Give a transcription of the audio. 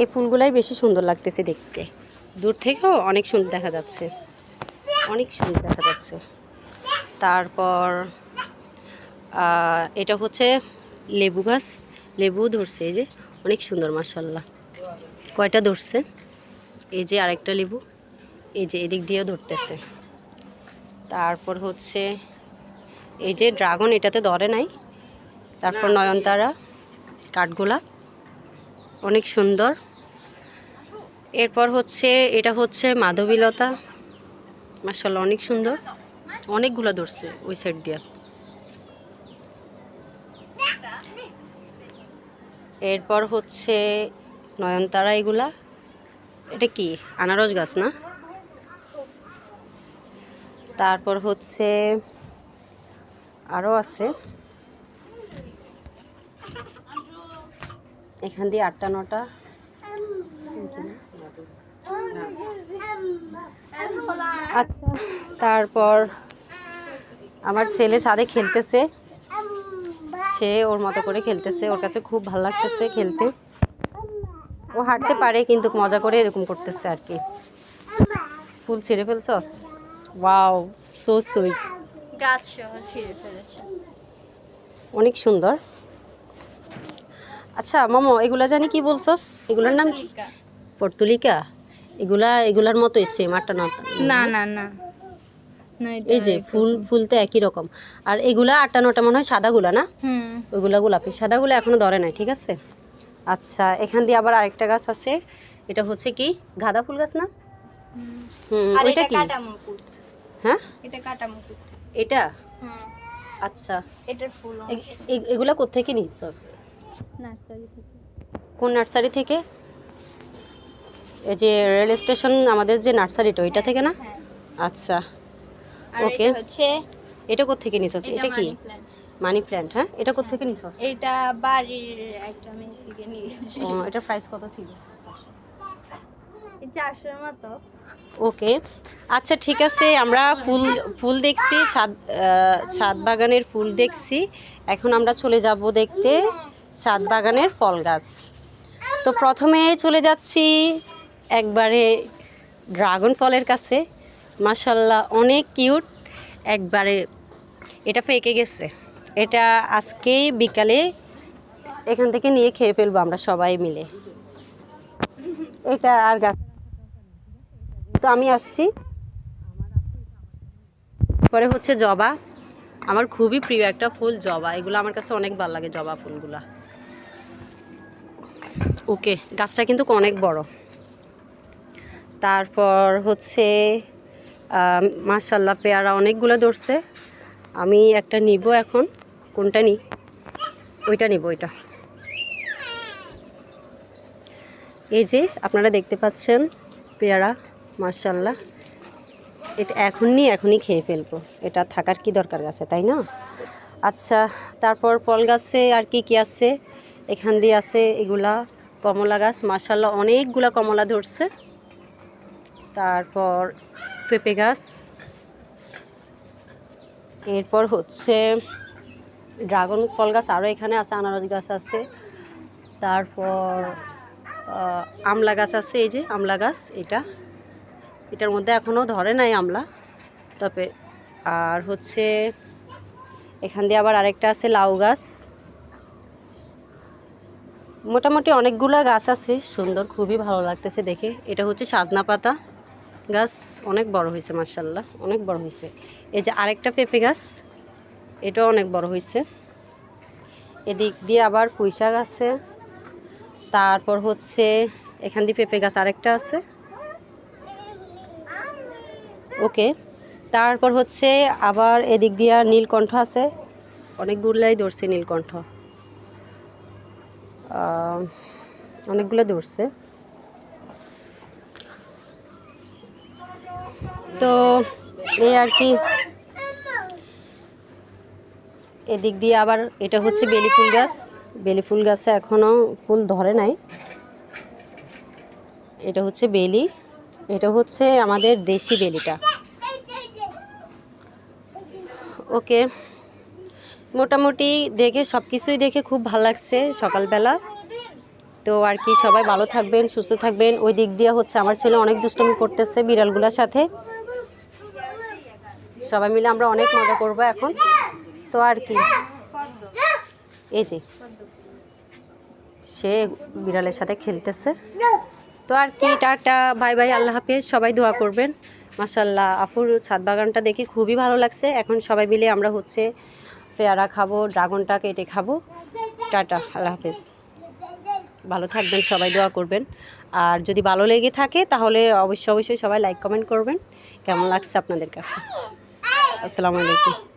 এই ফুলগুলাই বেশি সুন্দর লাগতেছে দেখতে। দূর থেকেও অনেক সুন্দর দেখা যাচ্ছে। অনেক সুন্দর দেখা যাচ্ছে। তারপর এটা হচ্ছে লেবু গাছ। লেবু ধরছে, এই যে অনেক সুন্দর মাসাল্লাহ কয়টা ধরছে? এই যে আরেকটা লেবু, এই যে এদিক দিয়েও ধরতেছে। তারপর হচ্ছে, এই যে ড্রাগন এটাতে ধরে নাই। তারপর নয়নতারা, কাঠগোলাপ। অনেক সুন্দর। এরপর হচ্ছে, এটা হচ্ছে মাধবীলতা। মাসাল্লাহ অনেক সুন্দর। অনেকগুলো ধরছে ওই সাইড দিয়ে। এরপর হচ্ছে নয়নতারা এগুলা। এটা কি? আনারস গাছ না? তারপর হচ্ছে আরও আছে। এখান দিয়ে আটটা নটা। আচ্ছা তারপর আমার ছেলে ছাদে খেলতেছে। সে ওর মতো করে খেলতেছে ওর কাছে খুব ভালো লাগতেছে খেলতে। ও হাঁটতে পারে কিন্তু মজা করে এরকম করতেছে আর কি। ফুল ছিঁড়ে ফেলছস? Wow so sweet. গাছ সহ ছিঁড়ে ফেলেছে। অনেক সুন্দর। আচ্ছা মামো এগুলা জানি কি বলছস? এগুলার নাম কি? পর্তুলিকা। এগুলা এগুলার মতোই সেম আটটা নটা না না না। না, এই যে ফুল ফুল তো একই রকম। আর এগুলা আটটা নটা মনে হয় সাদাগুলা না? হুম। ওইগুলা গোলাপি। সাদাগুলো এখনও ধরে নাই ঠিক আছে? আচ্ছা এখান দিয়ে আবার আরেকটা গাছ আছে। এটা হচ্ছে কি? গাঁদা ফুল গাছ না? হুম। ওইটা এটা কি? কাটা মুকুট হ্যাঁ? এটা কাটা মুকুট এটা আচ্ছা। এটার ফুল এগুলা কোথেকে নিচ্ছস? নার্সারি থেকে। কোন নার্সারি থেকে? এই যে রেল স্টেশন আমাদের যে নার্সারিটা ওইটা থেকে না? হ্যাঁ। আচ্ছা। ওকে. এটা হচ্ছে এটা কোথেকে নিছস? এটা কি? মানি প্ল্যান্ট হ্যাঁ? এটা কোথেকে নিছস? এটা বাড়ির একটা মেয়ে থেকে নিয়েছি। ও, এটার প্রাইস কত ছিল? এই চারশোর মতো। ওকে। আচ্ছা ঠিক আছে আমরা ফুল ফুল দেখছি ছাদ ছাদ বাগানের ফুল দেখছি। এখন আমরা চলে যাব দেখতে। ছাদ বাগানের ফল গাছ। তো প্রথমে চলে যাচ্ছি একবারে ড্রাগন ফলের কাছে। মাসাল্লাহ অনেক কিউট। একবারে এটা পেকে গেছে। এটা আজকে বিকালে এখান থেকে নিয়ে খেয়ে ফেলব আমরা সবাই মিলে। এটা আর গাছ। তো আমি আসছি। পরে হচ্ছে জবা। আমার খুবই প্রিয় একটা ফুল জবা। এগুলো আমার কাছে অনেক ভালো লাগে জবা ফুলগুলা। ওকে, গাছটা কিন্তু অনেক বড়। তারপর হচ্ছে মাশাল্লাহ পেয়ারা অনেকগুলো ধরছে। আমি একটা নিব এখন। কোনটা নিই ওইটা নিব, ওইটা। এই যে, আপনারা দেখতে পাচ্ছেন পেয়ারা মার্শাল্লাহ এটা এখন নিয়ে এখনই খেয়ে ফেলব। এটা থাকার কি দরকার আছে তাই না? আচ্ছা তারপর ফল গাছে আর কি কি আছে? এখান দিয়ে আছে এগুলা। কমলা গাছ মার্শাল্লাহ অনেকগুলা কমলা ধরছে। তারপর পেঁপে গাছ। এরপর হচ্ছে ড্রাগন ফল গাছ আরও এখানে আছে, আনারস গাছ আছে। তারপর আমলা গাছ আছে, এই যে আমলা গাছ, এটা। এটার মধ্যে এখনও ধরে নাই আমলা। তবে, আর হচ্ছে এখান দিয়ে আবার আরেকটা আছে লাউ গাছ। মোটামুটি অনেকগুলো গাছ আছে, সুন্দর, খুবই ভালো লাগতেছে দেখে। এটা হচ্ছে সাজনা পাতা। গাছ অনেক বড় হয়েছে মার্শাল্লাহ অনেক বড় হয়েছে। এই যে আরেকটা পেঁপে গাছ, এটাও অনেক বড় হয়েছে। এদিক দিয়ে আবার পুঁই শাক আছে। তারপর হচ্ছে এখান দিয়ে পেঁপে গাছ আরেকটা আছে। ওকে, তারপর হচ্ছে আবার এদিক দিয়ে নীলকণ্ঠ আছে। অনেকগুলাই ধরছে নীলকণ্ঠ। অনেকগুলো দৌড়ছে। তো এই আর কি, এদিক দিয়ে আবার এটা হচ্ছে বেলি ফুল গাছ। বেলি ফুল গাছে এখনও ফুল ধরে নাই। এটা হচ্ছে বেলি। এটা হচ্ছে আমাদের দেশি বেলিটা। ওকে। মোটামুটি দেখে সব কিছুই দেখে খুব ভালো লাগছে সকালবেলা। তো আর কি, সবাই ভালো থাকবেন, সুস্থ থাকবেন। ওই দিক দিয়ে হচ্ছে আমার ছেলে অনেক দুষ্টমি করতেছে বিড়ালগুলোর সাথে। সবাই মিলে আমরা অনেক মজা করব এখন। তো আর কি, এই যে, সে বিড়ালের সাথে খেলতেছে। তো আর কি, টাটা, বাই বাই, আল্লাহ হাফিজ, সবাই দোয়া করবেন। মাসাল্লাহ আফুর ছাদ বাগানটা দেখে খুবই ভালো লাগছে। এখন সবাই মিলে আমরা হচ্ছে পেয়ারা খাব, ড্রাগনটা কেটে খাব। টাটা, আল্লাহ হাফেজ। ভালো থাকবেন, সবাই দোয়া করবেন। আর যদি ভালো লেগে থাকে, তাহলে অবশ্যই অবশ্যই সবাই লাইক কমেন্ট করবেন। কেমন লাগছে আপনাদের কাছে? আসসালামু আলাইকুম।